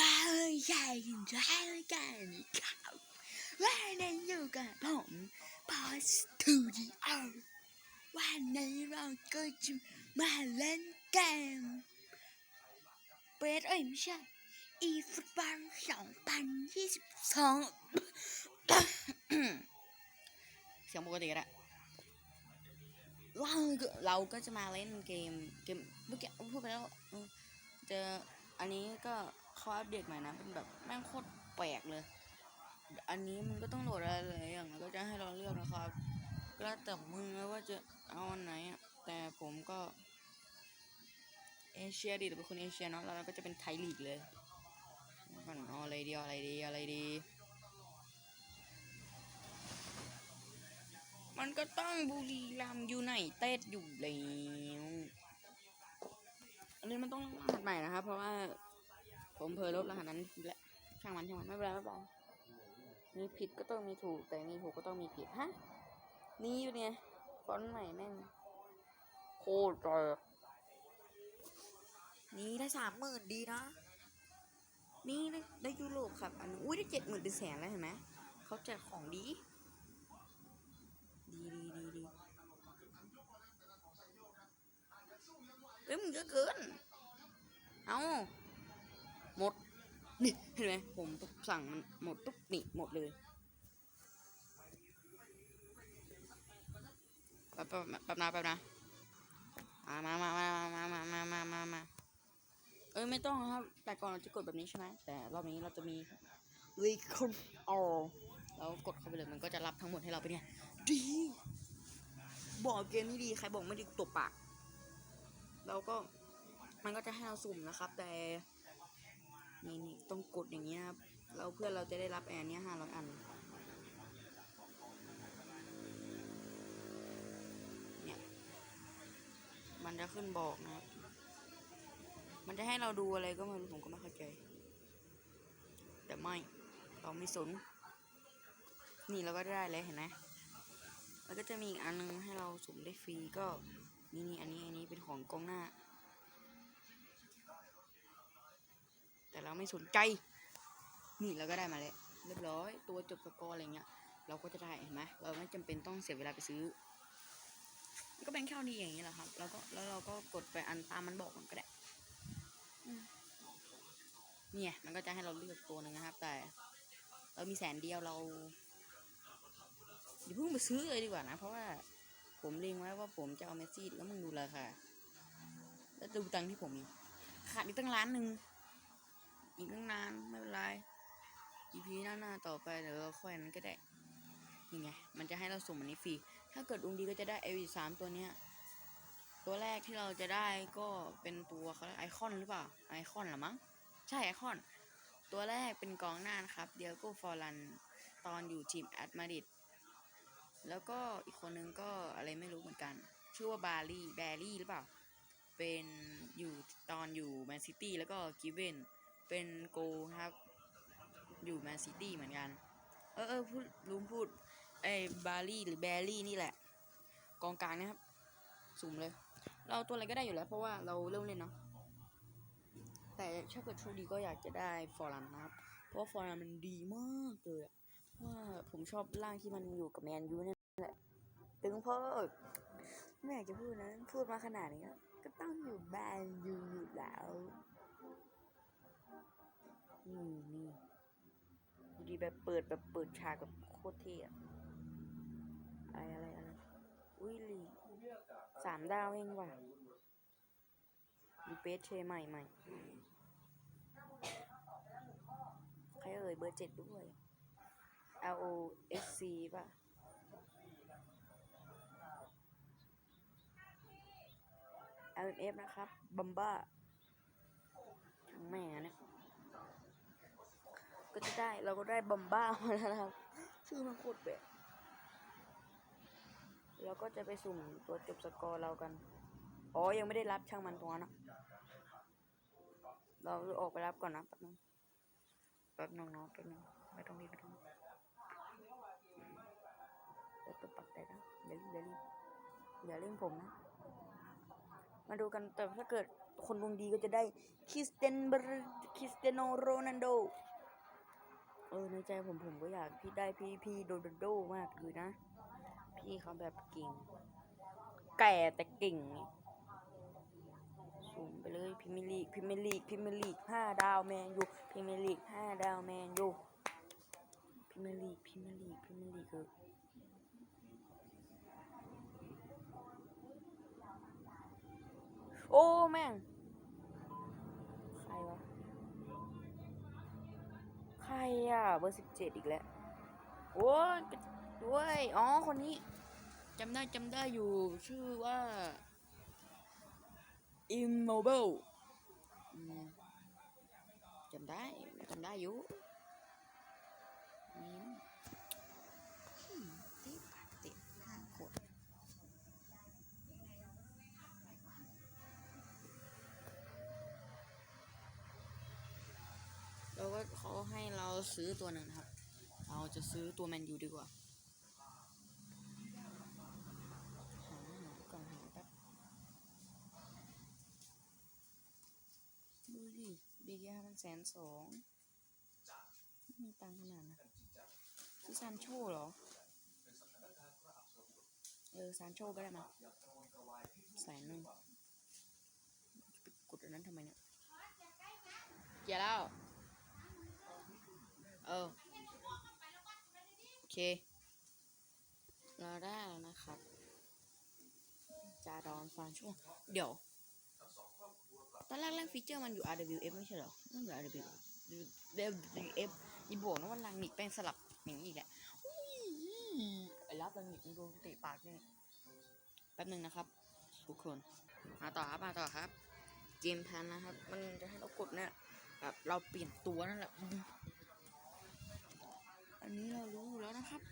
ก้าวใหญ่ร้ายกันครับวันนี้อยู่กับผมพอสตูดิโอวันนี้เราก็จะมาเล่นเกมเบสเอ้ยไม่ใช่อีฟุตบอล2022เสียงปกติก็ได้เราเราก็จะมาเล่นเกมเกมเมื่อกี้พูดไปแล้วจออันนี้ก็ เขาอัปเดตใหม่นะเป็นแบบแม่งโคตรแปลกเลย อันนี้มันก็ต้องโหลดอะไรหลายอย่างแล้วก็จะให้เราเลือกนะครับก็แล้วแต่มึงว่าจะเอาอันไหนอะแต่ผมก็เอเชียดีแต่เป็นคนเอเชียเนาะแล้วเราก็จะเป็นไทยลีกเลยมันเอาอะไรดีอะไรดีอะไรดี มันก็ต้องบุรีรัมย์ยูไนเต็ดอยู่แล้วอันนี้มันต้องรหัสใหม่นะครับเพราะว่า ผมเพลลบรหัสนั้นแหละช่างมันช่างมันไม่เป็นไรไม่เป็นไรมีผิดก็ต้องมีถูก แต่มีถูกก็ต้องมีผิดฮะนี่อยู่เนี่ยฟอนต์ใหม่แม่งโคตรแจ๋อนี่ได้สามหมื่นดีนะนี่ได้ได้ยุโรปครับอันอุ้ยได้เจ็ดหมื่นเป็นแสนแล้วเห็นไหมเขาแจกของดี ดีดีดีดีเอ้ยมึงเยอะเกิน เอา นี่เห็นไหมผมสั่งมันหมดปุ๊บนี่หมดเลยแป๊บแป๊บนะแป๊บนะมามามามามามามามามามาเอ้ยไม่ต้องครับ แต่ก่อนเราจะกดแบบนี้ใช่ไหมแต่รอบนี้เราจะมี recall all แล้วกดเข้าไปเลยมันก็จะรับทั้งหมดให้เราเป็นไงดีบอกเกมนี้ดีใครบอกไม่ดีตบปากแล้วก็มันก็จะให้เราสุ่มนะครับ แต่ นี่นี่ต้องกดอย่างนี้นะครับแล้วเพื่อนเราจะได้รับแอนเนี้ยห้าร้อยอัน เนี่ย มันจะขึ้นบอกนะครับ มันจะให้เราดูอะไรก็ไม่รู้ผมก็ไม่เข้าใจ แต่ไม่ เราไม่สน นี่เราก็ได้เลยเห็นไหมแล้วก็จะมีอีกอันนึงให้เราสุ่มได้ฟรีก็นี่นี่อันนี้อันนี้เป็นของกองหน้า แต่เราไม่สนใจ นี่เราก็ได้มาแล้วเรียบร้อย ตัวจบสกอร์อะไรเงี้ย เราก็จะได้เห็นไหมเราไม่จำเป็นต้องเสียเวลาไปซื้อ ก็เป็นแค่นี้อย่างนี้แหละครับ แล้วก็แล้วเราก็กดไปอันตามมันบอกมันก็ได้เนี่ยมันก็จะให้เราเลือกตัวหนึ่งนะครับ แต่ เรามีแสนเดียวเราอย่าเพิ่งไปซื้อเลยดีกว่านะ เพราะว่าผมเล็งไว้ว่าผมจะเอาเมสซี่แล้วมึงดูราคาแล้วดูตังที่ผมมีขาดอีกตั้งล้านหนึ่ง อีกตั้งนานไม่เป็นไร EP หน้าหน้าต่อไปเดี๋ยวเราค่อยนั้นก็ได้นี่ไงมันจะให้เราสุ่มอันนี้ฟรี ถ้าเกิดดวงดีก็จะได้เอวีสามตัวเนี้ย ตัวแรกที่เราจะได้ก็เป็นตัวเขาไอคอนหรือเปล่า ไอคอนหรอมั้ง ใช่ไอคอน ตัวแรกเป็นกองหน้านะครับเดียโกฟอร์ลัน ตอนอยู่ทีมแอตมาดิดแล้วก็อีกคนนึงก็อะไรไม่รู้เหมือนกัน ชื่อว่าบารี่แบรี่หรือเปล่า เป็นอยู่ตอนอยู่แมนซิตี้แล้วก็กิเวน เป็นโกครับ อยู่แมนซิตี้เหมือนกัน เออเออพูดลุงพูดไอ้บารี่หรือแบรี่นี่แหละ กองกลางนะครับ สุ่มเลย เราตัวอะไรก็ได้อยู่แล้วเพราะว่าเราเริ่มเล่นเนาะแต่ถ้าเกิดโชคดีก็อยากจะได้ฟอร์ลันนะครับ เพราะฟอร์ลันมันดีมากเลยว่าผมชอบร่างที่มันอยู่กับแมนยูนี่แหละถึงเพราะไม่อยากจะพูดนะ พูดมาขนาดนี้ก็ต้องอยู่แมนยูอยู่แล้ว นี่นี่ดีแบบเปิดแบบเปิดฉากแบบโคตรเท่อะอะไรอะไรอะไรอุ้ยลีสามดาวเองว่ะมีเปสเชใหม่ใหม่ใครเอ่ยเบอร์เจ็ดด้วย L O S C ป่ะ L M F นะครับ บัมบ้าช่างแม่เนี่ย ก็จะได้เราก็ได้บัมบ้ามาแล้วนะครับ ชื่อมันโคตรแปลกเราก็จะไปสุ่มตัวจบสกอร์เรากัน อ๋อ ยังไม่ได้รับช่างมันตรงนั้นะ เราออกไปรับก่อนนะแป๊บนึงแป๊บนึงเนาะแป๊บนึงไม่ต้องรีบไม่ต้องรีบเดี๋ยวตัวปักแต่นะอย่ารีบอย่ารีบอย่าเร่งผมนะ มาดูกันแต่ถ้าเกิดคนดวงดีก็จะได้คริสเตนเบร์คริสเตโนโรนัลโด ออในใจผมผมก็อยากพี่ได้พี่พี่โดนโดมากเลยนะ พี่เขาแบบเก่ง แก่แต่เก่งสูงไปเลยพิมลีกพิมลีกพิมลีกห้าดาวแมนยูพิมลีกห้าดาวแมนยูพิมลีกพิมลีกพิมลีกเออโอ้แม่ง ใครวะ ใครอะ เบอร์สิบเจ็ดอีกแล้ว โอ้ยด้วย อ๋อ คนนี้จำได้จำได้อยู่ชื่อว่า Immobile จำได้จำได้อยู่ ซื้อตัวหนึ่งนะครับ เราจะซื้อตัวแมนยูดีกว่าก่อนหาแป๊บดูดิเบียร์มันแสนสองไม่มีตังขนาดนะซื้อซานโชเหรอ เออซานโชก็ได้มาแสนหนึ่งไปกดอันนั้นทำไมเนี่ยเกียแล้ว เออโอเค เราได้แล้วนะครับจาดอนฟานช่วงเดี๋ยว ตอนแรกแรกฟีเจอร์มันอยู่ RWF ไม่ใช่เหรอมันอยู่ RWF WF อีโบกนะว่าลังหนิกแป้งสลับอย่างนี้อีกแหละอุ้ยไอ้รับลังนิกมันโดนเตะปากเนี่ยแป๊บหนึ่งนะครับ ทุกคนมาต่อครับมาต่อครับ เกมแพนนะครับ มันจะให้เรากดเนี่ยแบบเราเปลี่ยนตัวนั่นแหละ อันนี้เรารู้แล้วนะครับ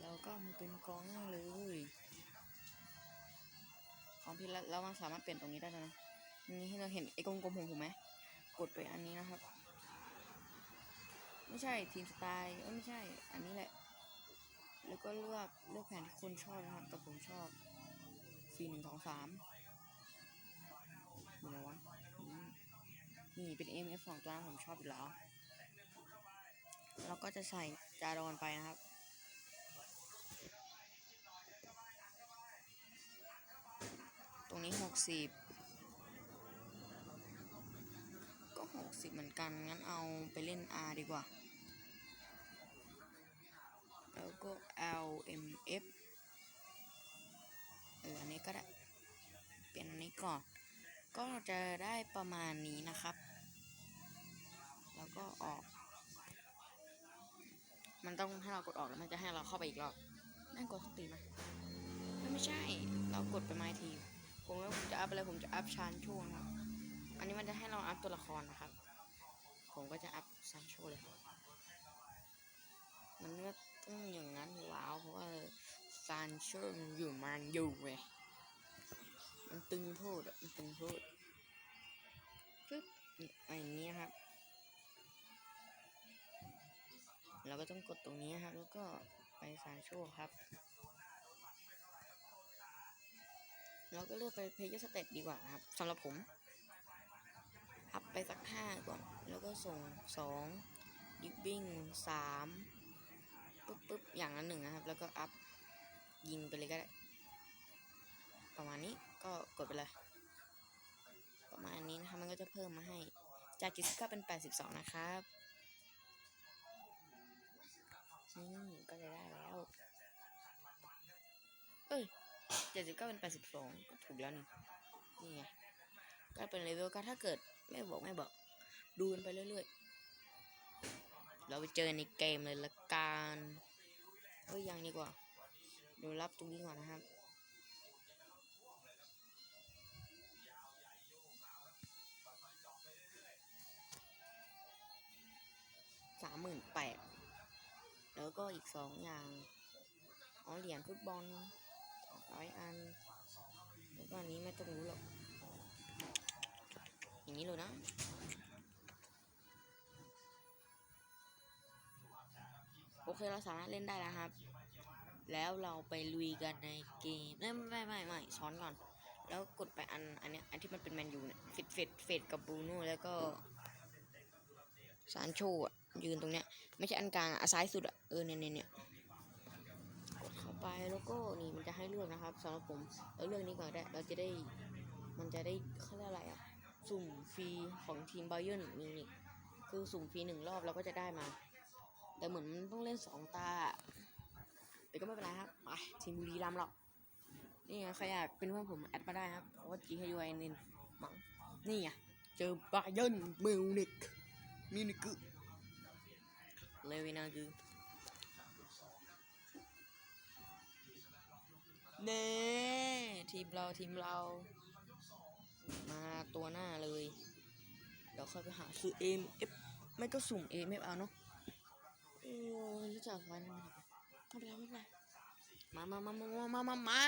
เราก็มาเป็นกองเลยของพี่ละแล้วมันสามารถเปลี่ยนตรงนี้ได้ด้วยนะนี่ให้เราเห็นไอ้กลมๆของผมไหมกดไปอันนี้นะครับ ไม่ใช่ทีมสไตล์เอ้ยไม่ใช่ อันนี้แหละ แล้วก็เลือกเลือกแผนที่คุณชอบนะครับแต่ผมชอบสี่หนึ่งสองสามอยู่ไหนวะนี่เป็น MF สองตัวผมชอบอยู่แล้ว เราก็จะใส่จาดอนไปนะครับ ตรงนี้หกสิบก็หกสิบเหมือนกัน งั้นเอาไปเล่น R ดีกว่า แล้วก็ L M F เอออันนี้ก็ได้ เปลี่ยนอันนี้ก่อน ก็จะได้ประมาณนี้นะครับ แล้วก็ออก มันต้องให้เรากดออกแล้วมันจะให้เราเข้าไปอีกรอบนั่นกดสตีมไม่ไม่ใช่ เรากดไปไม้ทีผมว่าผมจะอัพอะไรผมจะอัพชานโชนะครับ อันนี้มันจะให้เราอัพตัวละครนะครับ ผมก็จะอัพซานโชเลยมันก็ต้องอย่างนั้นว้าวเพราะว่าซานโชมันอยู่มันอยู่เว้ยมันตึงโพดอะมันตึงโพดปึ๊บอย่างนี้ครับ เราก็ต้องกดตรงนี้ครับ แล้วก็ไปซานโชครับ เราก็เลือกไปเพย์สเตตดีกว่านะครับสำหรับผม อัพไปสักห้าก่อน แล้วก็ส่งสองดิบบิ้งสามปึ๊บปึ๊บอย่างละหนึ่งนะครับ แล้วก็อัพยิงไปเลยก็ได้ ประมาณนี้ก็กดไปเลย ประมาณนี้นะครับ มันก็จะเพิ่มมาให้จากกิสก็เป็น 82 นะครับ นี่ก็จะได้แล้ว เอ้ยเจ็ดสิบเก้าเป็นแปดสิบสองก็ถูกแล้วนี่นี่ไงก็เป็นเลเวลก็ถ้าเกิดไม่บอกไม่บอก ดูกันไปเรื่อยๆ เราไปเจอในเกมเลยละกันเอ้ยยังดีกว่าเดี๋ยวรับตรงนี้ก่อนนะครับสามหมื่นแปด แล้วก็อีกสองอย่างอ๋อเหรียญฟุตบอลสองร้อยอันแล้วก็อันนี้ไม่ต้องรู้หรอกอย่างนี้เลยนะโอเคเราสามารถเล่นได้แล้วครับ แล้วเราไปลุยกันในเกมไม่ไม่ไม่ไม่ช้อนก่อน แล้วกดไปอันอันเนี้ยอันที่มันเป็นแมนยูเนี่ยเฟดเฟดเฟดกับบรูโน่แล้วก็ซานโชอะยืนตรงเนี้ย ไม่ใช่อันกลางอะซ้ายสุดอะเออเนี่ยเนี่ยเนี่ยกดเข้าไปแล้วก็นี่มันจะให้เลือกนะครับสำหรับผมเราเลือกนี้ก่อนได้เราจะได้มันจะได้เขาเรียกอะไรอะสุ่มฟรีของทีมไบเยิร์นี่นี่คือสุ่มฟรีหนึ่งรอบเราก็จะได้มา แต่เหมือนมันต้องเล่นสองตาแต่ก็ไม่เป็นไรครับไปทีมบุรีรัมย์หรอกนี่ไงใครอยากเป็นเพื่อนผมแอดมาได้ครับเพราะว่า G H U I N N มั้งนี่ไงเจอบาเยิร์นมิวนิกมิวนิก เลวินาคือเน่ทีมเราทีมเรา มาตัวหน้าเลย เดี๋ยวค่อยไปหาซื้อเอมเอฟไม่ก็สุ่มเอมเอฟเอาเนาะโอ้ยเจักไว้นะไม่เป็นไรไม่เป็นไรมามามามามามามา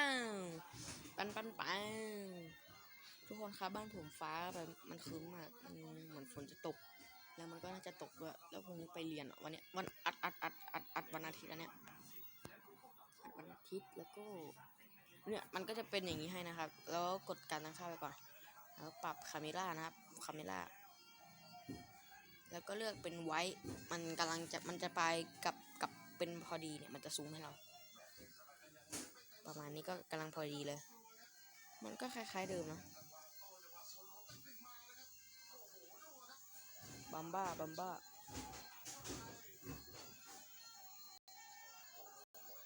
ปันปันปันทุกคนครับบ้านผมฟ้าแบบมันครึ้มอะมันเหมือนฝนจะตก แล้วมันก็น่าจะตกด้วย แล้วพรุ่งนี้ไปเรียนวันนี้วันอัดอัดอัดอัดอัดวันอาทิตย์อันเนี้ยอัดวันอาทิตย์แล้วก็เนี่ยมันก็จะเป็นอย่างนี้ให้นะครับ แล้วกดการตั้งค่าไปก่อน แล้วปรับคาเมล่านะครับคาเมล่าแล้วก็เลือกเป็นไว้ มันกำลังจะมันจะไปกับกับเป็นพอดีเนี่ยมันจะซูมให้เรา ประมาณนี้ก็กำลังพอดีเลย มันก็คล้ายๆเดิมนะ บัมบ้าบัมบ้า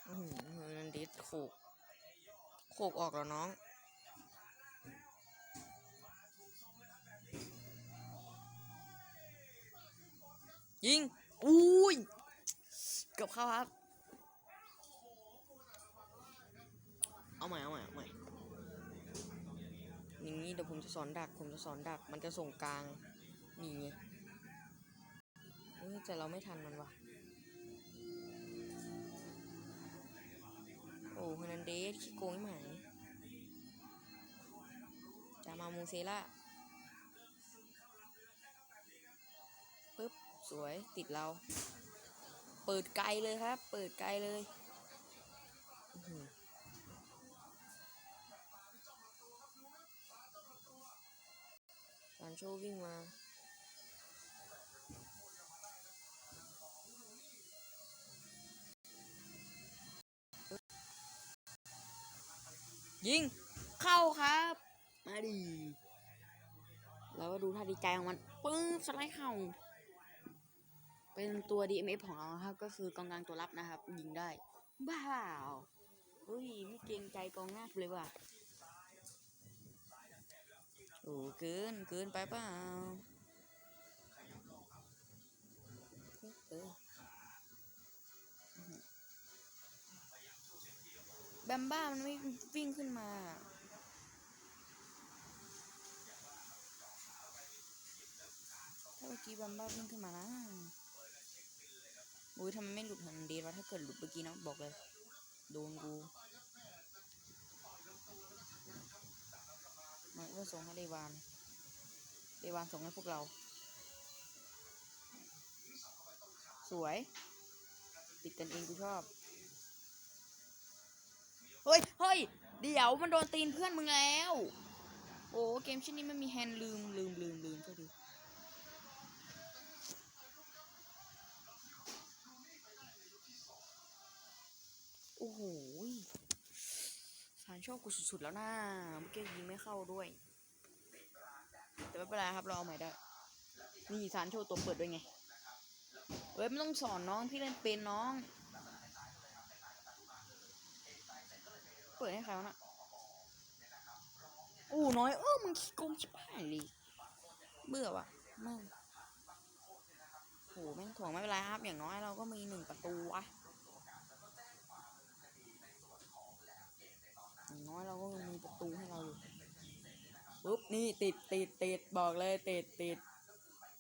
อือหือเฮอร์นันดสโขกโขกออกแล้วน้อง ยิง อุ้ย เกือบเข้าครับ เอาใหม่ เอาใหม่ เอาใหม่อย่างนี้เดี๋ยวผมจะสอนดัก ผมจะสอนดัก มันจะส่งกลาง นี่ไง เฮ้ยแต่เราไม่ทันมันว่ะ โอ้เฮนันเดสขี้โกงไม่หายจะมามูเซล่าปึ๊บ สวยติดเรา เปิดไกลเลยครับ เปิดไกลเลยอื้อหือซานโชวิ่งมา ยิง เข้าครับ มาดีแล้วก็ดูท่าดีใจของมัน ปึ้งสไลด์เข่าเป็นตัว DMF ของเราครับ ก็คือกองกลางตัวรับนะครับ ยิงได้ บ้าวเฮ้ยไม่เกรงใจกองหน้าเลยว่ะโอ้เกินเกินไปเปล่า แบมบ้ามันไม่วิ่งขึ้นมา ถ้าเมื่อกี้แบมบ้าวิ่งขึ้นมานะโอ้ยทำไมไม่หลุดหันเดทวะถ้าเกิดหลุดเมื่อกี้นะบอกเลย โดนกูมันก็ส่งให้เดวานเดวานส่งให้พวกเรา สวย ติดกันเองกูชอบ เฮ้ยเฮ้ยเดี๋ยวมันโดนตีนเพื่อนมึงแล้ว โอ้เกมชิ้นนี้มันมีแฮนด์ลืมลืมลืมลืมก็ดีโอ้โหสารโชคกูสุดๆแล้วนะเมื่อกี้ยิงไม่เข้าด้วย แต่ไม่เป็นไรครับ เราเอาใหม่ได้ นี่สารโชคตัวเปิดด้วยไง เฮ้ยไม่ต้องสอนน้องพี่เล่นเป็นน้อง ปิดให้ใครวะน่ะโอ้น้อยเออมึงขี้โกงชิบหายเลยเบื่อว่ะแม่งโหแม่งถ่วงไม่เป็นไรครับ อย่างน้อยเราก็มีหนึ่งประตูวะอย่างน้อยเราก็มีประตูให้เราอยู่ปุ๊บนี่ติดติดติดบอกเลยติดติด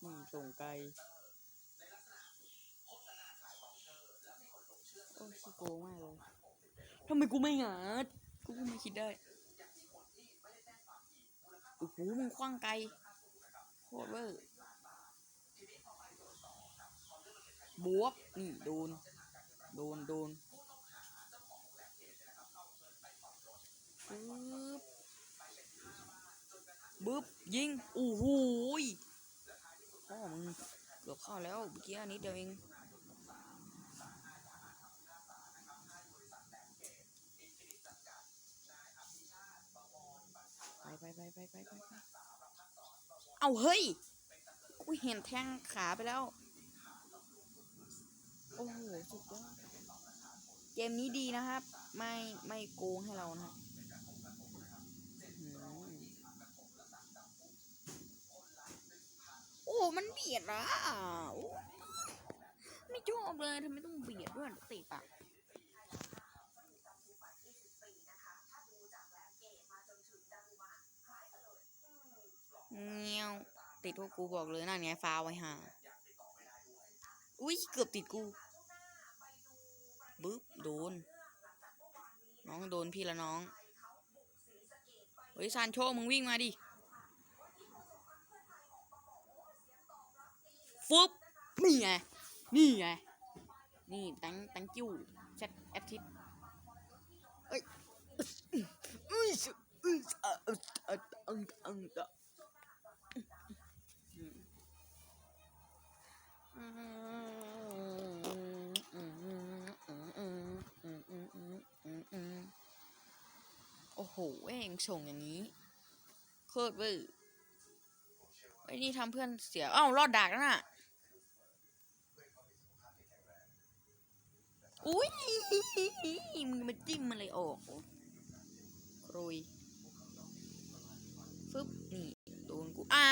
นี่ส่งไกลโอ้ยขี้โกงมากเลย ทำไมกูไม่งัดกูไม่คิดได้โอ้โหมึงคว้างไกลโคตรเวอร์บวบนี่โดน โดนโดนปึ๊บบึ๊บยิงโอ้โหพ่อมึงเกือบเข้าแล้วเมื่อกี้นิดเดียวเอง ไปไปไปไปเอาเฮ้ย กูเห็นแทงขาไปแล้ว โอ้โห สุดยอด เกมนี้ดีนะครับ ไม่ไม่โกงให้เรานะโอ้ มันเบียดอะไม่ชอบเลยทำไมต้องเบียดด้วยติปาก เงี้ยวติดพวกกูบอกเลยนั่นไงฟ้าไว้ห่าอุ้ยเกือบติดกูบึ๊บโดน น้องโดนพี่ละน้องเฮ้ยซานโชมึงวิ่งมาดิฟึบนี่ไงนี่ไงนี่ตังตังกิ้วแชทแอทิตเอ้ย โอ้โหเองส่งอย่างนี้ โคตรเวอร์ไอ้นี่ทำเพื่อนเสีย อ้าว รอดดากแล้วน่ะ อุ้ยมึงมาจิ้มมันเลยออกโครยฟึบ นี่ โดนกู อ่า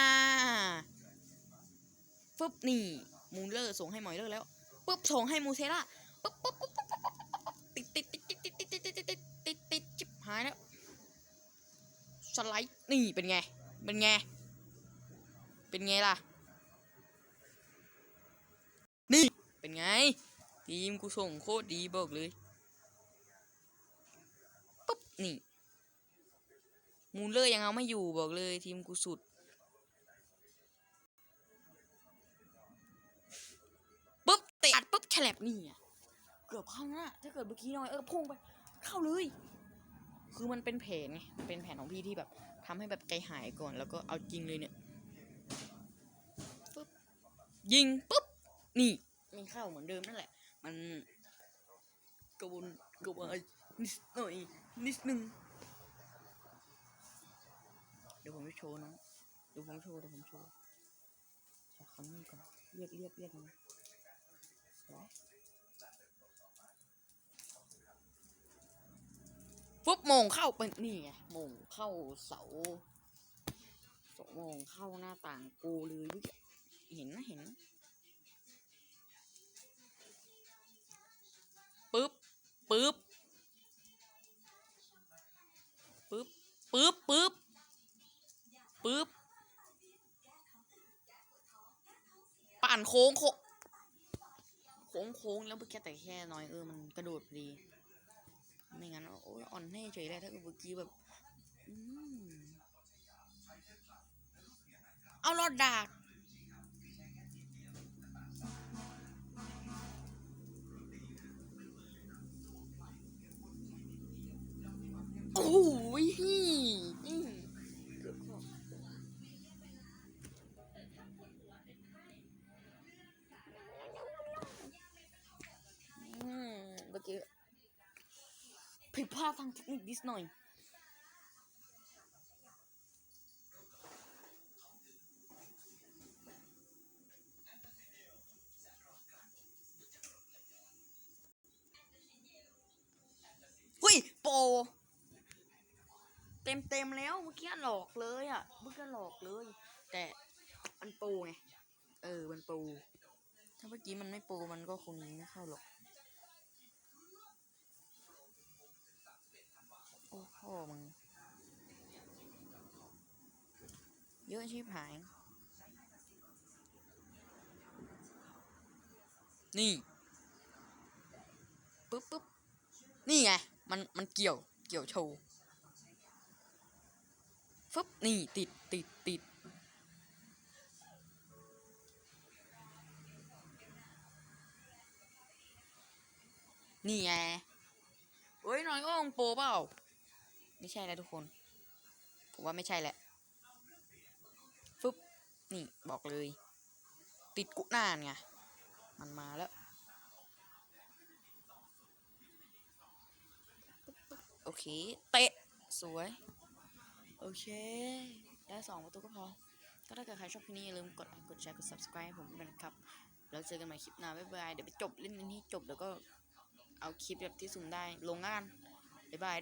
ฟึบ นี่ มูเลอร์ส่งให้มอยเลอร์แล้วปุ๊บส่งให้มูเทล่าปุ๊บปุ๊บปุ๊บปุ๊บติดติดติดติดติดติดติดติดติดติดติดจิบหายแล้วสไลด์นี่เป็นไง เป็นไง เป็นไงล่ะ นี่เป็นไง ทีมกูส่งโคตรดีบอกเลยปุ๊บนี่มูเลอร์ยังเอาไม่อยู่บอกเลยทีมกูสุด เตะอัดปุ๊บแฉลบนี่อะเกือบเข้านะถ้าเกิดเมื่อกี้หน่อยเออพุ่งไป เข้าเลย คือมันเป็นแผนไงมันเป็นแผนของพี่ที่แบบทำให้แบบใจหายก่อน แล้วก็เอาจริงเลยเนี่ยปุ๊บยิงปุ๊บนี่ไม่เข้าเหมือนเดิมนั่นแหละ มันกระวนกระวายนิดหน่อยนิดนึงเดี๋ยวผมจะโชว์นะเดี๋ยวผมโชว์เดี๋ยวผมโชว์จากคำนี้ก่อนเรียกเรียกเรียกนไว้ ปุ๊บมงเข้าเป็นนี่ไงมงเข้าเสาสองโมงเข้าหน้าต่างกูเลยเมื่อกี้เห็นนะเห็นปึ๊บปึ๊บปึ๊บปึ๊บปึ๊บปึ๊บป่านโค้งโค้ง โค้งโค้งแล้วเมื่อกี้แต่แค่น้อยเออมันกระโดดพอดี ไม่งั้นโอ้ยอ่อนแน่เฉยเลยถ้าเมื่อกี้แบบอเอารอดดาก พลาดทางเทคนิคนิดหน่อยเฮ้ย โป เต็มเต็มแล้วเมื่อกี้หลอกเลยอะ เมื่อกี้หลอกเลย แต่มันโปรไง เออ มันโปรถ้าเมื่อกี้มันไม่โปรมันก็คงไม่เข้าหรอก โอ้โหมึง เยอะชิบหาย นี่ปึ๊บปึ๊บนี่ไง มันมันเกี่ยวเกี่ยวโชว์ฟึบนี่ติดติดติดนี่ไงเฮ้ยน้อยก็ลงโปเปล่า ไม่ใช่แล้วทุกคน ผมว่าไม่ใช่แหละฟึบนี่บอกเลย ติดกุนานไงมันมาแล้ว โอเค เตะ สวย โอเค ได้สองประตูก็พอ ก็ถ้าเกิดใครชอบคลิปนี้อย่าลืมกดไลค์กดแชร์กด subscribe ให้ผมด้วยนะครับ แล้วเจอกันใหม่คลิปหน้า บ๊ายบาย เดี๋ยวไปจบเล่นนี้จบแล้วก็เอาคลิปแบบที่สุ่มได้ลงงาน บ๊ายบาย